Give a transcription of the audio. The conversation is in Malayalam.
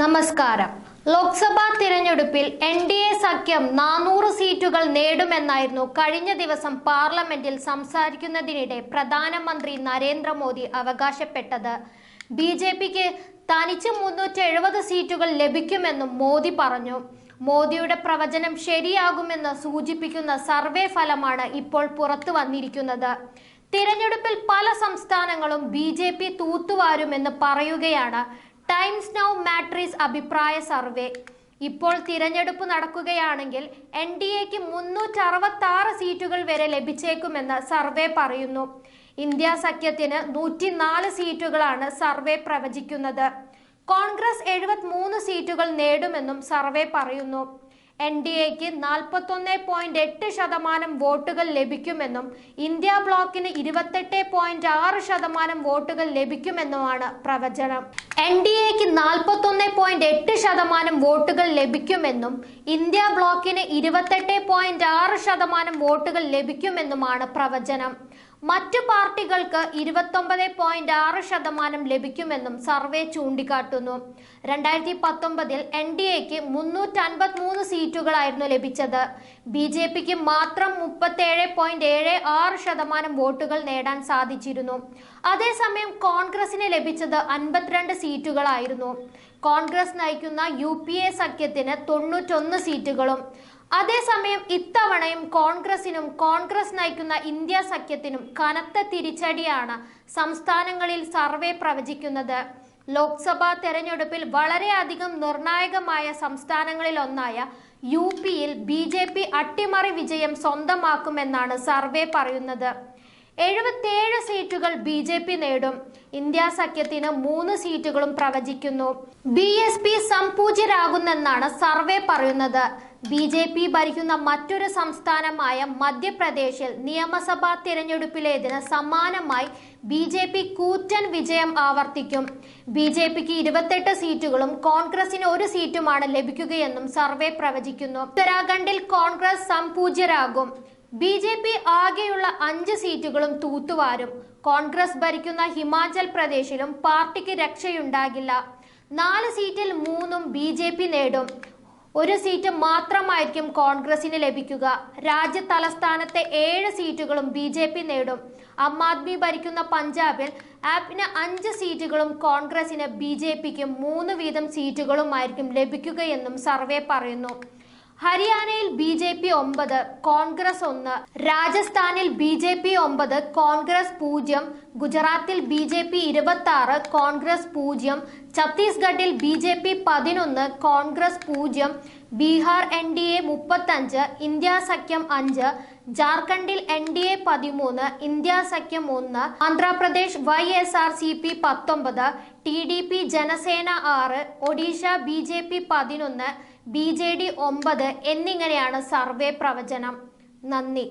നമസ്കാരം. ലോക്സഭാ തിരഞ്ഞെടുപ്പിൽ എൻ ഡി എ സഖ്യം നാനൂറ് സീറ്റുകൾ നേടുമെന്നായിരുന്നു കഴിഞ്ഞ ദിവസം പാർലമെന്റിൽ സംസാരിക്കുന്നതിനിടെ പ്രധാനമന്ത്രി നരേന്ദ്രമോദി അവകാശപ്പെട്ടത്. ബി ജെ പിക്ക് തനിച്ച് മുന്നൂറ്റി എഴുപത് സീറ്റുകൾ ലഭിക്കുമെന്നും മോദി പറഞ്ഞു. മോദിയുടെ പ്രവചനം ശരിയാകുമെന്ന് സൂചിപ്പിക്കുന്ന സർവേ ഫലമാണ് ഇപ്പോൾ പുറത്തു വന്നിരിക്കുന്നത്. തിരഞ്ഞെടുപ്പിൽ പല സംസ്ഥാനങ്ങളും ബി ജെ പി തൂത്തുവാരുമെന്ന് പറയുകയാണ് ടൈംസ് നൗ മാട്രീസ് അഭിപ്രായ സർവേ. ഇപ്പോൾ തിരഞ്ഞെടുപ്പ് നടക്കുകയാണെങ്കിൽ എൻ ഡി എക്ക് മുന്നൂറ്റി അറുപത്തി ആറ് സീറ്റുകൾ വരെ ലഭിച്ചേക്കുമെന്ന് സർവേ പറയുന്നു. ഇന്ത്യ സഖ്യത്തിന് നൂറ്റിനാല് സീറ്റുകളാണ് സർവേ പ്രവചിക്കുന്നത്. കോൺഗ്രസ് എഴുപത്തി മൂന്ന് സീറ്റുകൾ നേടുമെന്നും സർവേ പറയുന്നു. എൻ ഡി എക്ക് നാൽപ്പത്തൊന്ന് പോയിന്റ് എട്ട് ശതമാനം വോട്ടുകൾ ലഭിക്കുമെന്നും ഇന്ത്യ ബ്ലോക്കിന് ഇരുപത്തെട്ട് പോയിന്റ് ആറ് ശതമാനം വോട്ടുകൾ ലഭിക്കുമെന്നുമാണ് പ്രവചനം. എൻ ഡി എക്ക് നാൽപ്പത്തൊന്ന് പോയിന്റ് എട്ട് ശതമാനം വോട്ടുകൾ ലഭിക്കുമെന്നും ഇന്ത്യ ബ്ലോക്കിന് ഇരുപത്തെട്ട് പോയിന്റ് ആറ് ശതമാനം വോട്ടുകൾ ലഭിക്കുമെന്നുമാണ് പ്രവചനം. മറ്റു പാർട്ടികൾക്ക് ഇരുപത്തൊമ്പത് പോയിന്റ് ആറ് ശതമാനം ലഭിക്കുമെന്നും സർവേ ചൂണ്ടിക്കാട്ടുന്നു. രണ്ടായിരത്തി പത്തൊമ്പതിൽ എൻ ഡി എക്ക് മുന്നൂറ്റി അൻപത്തി മൂന്ന് സീറ്റുകളായിരുന്നു ലഭിച്ചത്. ബി ജെ പിക്ക് മാത്രം മുപ്പത്തേഴ് പോയിന്റ് ഏഴ് ആറ് ശതമാനം വോട്ടുകൾ നേടാൻ സാധിച്ചിരുന്നു. അതേസമയം കോൺഗ്രസിന് ലഭിച്ചത് അൻപത്തിരണ്ട് സീറ്റുകളായിരുന്നു. കോൺഗ്രസ് നയിക്കുന്ന യു പി എ സഖ്യത്തിന് തൊണ്ണൂറ്റൊന്ന് സീറ്റുകളും അതേസമയം ഇത്തവണയും കോൺഗ്രസിനും കോൺഗ്രസ് നയിക്കുന്ന ഇന്ത്യ സഖ്യത്തിനും കനത്ത തിരിച്ചടിയാണ് സംസ്ഥാനങ്ങളിൽ സർവേ പ്രവചിക്കുന്നത്. ലോക്സഭാ തെരഞ്ഞെടുപ്പിൽ വളരെയധികം നിർണായകമായ സംസ്ഥാനങ്ങളിൽ ഒന്നായ യു പിയിൽ ബി ജെ പി അട്ടിമറി വിജയം സ്വന്തമാക്കുമെന്നാണ് സർവേ പറയുന്നത്. എഴുപത്തിയേഴ് സീറ്റുകൾ ബി ജെ പി നേടും. ഇന്ത്യ സഖ്യത്തിന് മൂന്ന് സീറ്റുകളും പ്രവചിക്കുന്നു. ബി എസ് പി സംപൂജ്യരാകുന്നെന്നാണ് സർവേ പറയുന്നത്. ബി ജെ പി ഭരിക്കുന്ന മറ്റൊരു സംസ്ഥാനമായ മധ്യപ്രദേശിൽ നിയമസഭാ തിരഞ്ഞെടുപ്പിലേതിന് സമാനമായി ബി ജെ പി കൂറ്റൻ വിജയം ആവർത്തിക്കും. ബി ജെ പിക്ക് ഇരുപത്തെട്ട് സീറ്റുകളും കോൺഗ്രസിന് ഒരു സീറ്റുമാണ് ലഭിക്കുകയെന്നും സർവേ പ്രവചിക്കുന്നു. ഉത്തരാഖണ്ഡിൽ കോൺഗ്രസ് സംപൂജ്യരാകും ബി ജെ പി ആകെയുള്ള അഞ്ച് സീറ്റുകളും തൂത്തുവാരും. കോൺഗ്രസ് ഭരിക്കുന്ന ഹിമാചൽ പ്രദേശിലും പാർട്ടിക്ക് രക്ഷയുണ്ടാകില്ല. നാല് സീറ്റിൽ മൂന്നും ബി നേടും. ഒരു സീറ്റ് മാത്രമായിരിക്കും കോൺഗ്രസിന് ലഭിക്കുക. രാജ്യ തലസ്ഥാനത്തെ ഏഴ് സീറ്റുകളും ബി ജെ പി നേടും. ആം ആദ്മി ഭരിക്കുന്ന പഞ്ചാബിൽ ആപ്പിന് അഞ്ച് സീറ്റുകളും കോൺഗ്രസിന് ബി ജെ പിക്കും മൂന്ന് വീതം സീറ്റുകളുമായിരിക്കും ലഭിക്കുകയെന്നും സർവേ പറയുന്നു. ഹരിയാനയിൽ ബി ജെ പി ഒമ്പത് കോൺഗ്രസ് ഒന്ന് രാജസ്ഥാനിൽ ബി ജെ പി ഒമ്പത് കോൺഗ്രസ് പൂജ്യം ഗുജറാത്തിൽ ബി ജെ പി ഇരുപത്തി ആറ് കോൺഗ്രസ് പൂജ്യം ഛത്തീസ്ഗഡിൽ ബി ജെ പി പതിനൊന്ന് കോൺഗ്രസ് പൂജ്യം ബീഹാർ എൻ ഡി എ മുപ്പത്തഞ്ച് ഇന്ത്യ സഖ്യം അഞ്ച് ജാർഖണ്ഡിൽ എൻ ഡി എ പതിമൂന്ന് ഇന്ത്യ സഖ്യം ഒന്ന് Andhra Pradesh Y S R C P പത്തൊമ്പത് ടി ഡി പി ജനസേന ആറ് ഒഡീഷ ബി ജെ പി പതിനൊന്ന് ബി ജെ ഡി ഒമ്പത് എന്നിങ്ങനെയാണ് സർവേ പ്രവചനം. നന്ദി.